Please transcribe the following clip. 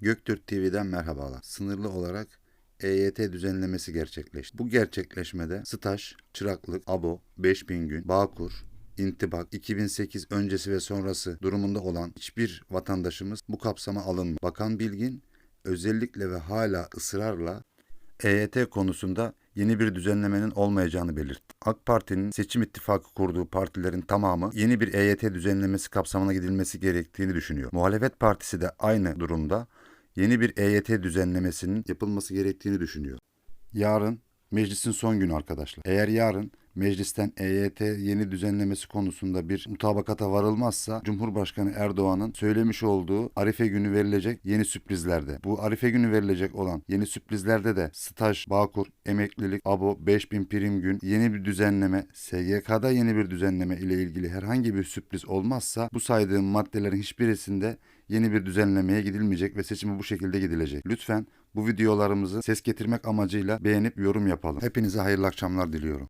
Göktürk TV'den merhabalar. Sınırlı olarak EYT düzenlemesi gerçekleşti. Bu gerçekleşmede staj, çıraklık, abo, 5000 gün, bağkur, intibak, 2008 öncesi ve sonrası durumunda olan hiçbir vatandaşımız bu kapsama alınmadı. Bakan Bilgin özellikle ve hala ısrarla EYT konusunda yeni bir düzenlemenin olmayacağını belirtti. AK Parti'nin seçim ittifakı kurduğu partilerin tamamı yeni bir EYT düzenlemesi kapsamına gidilmesi gerektiğini düşünüyor. Muhalefet Partisi de aynı durumda yeni bir EYT düzenlemesinin yapılması gerektiğini düşünüyor. Yarın meclisin son günü arkadaşlar. Eğer yarın meclisten EYT yeni düzenlemesi konusunda bir mutabakata varılmazsa Cumhurbaşkanı Erdoğan'ın söylemiş olduğu Arife günü verilecek yeni sürprizlerde. Bu Arife günü verilecek olan yeni sürprizlerde de staj, bağkur, emeklilik, abo, 5000 prim gün, yeni bir düzenleme, SGK'da yeni bir düzenleme ile ilgili herhangi bir sürpriz olmazsa bu saydığım maddelerin hiçbirisinde yeni bir düzenlemeye gidilmeyecek ve seçime bu şekilde gidilecek. Lütfen bu videolarımızı ses getirmek amacıyla beğenip yorum yapalım. Hepinize hayırlı akşamlar diliyorum.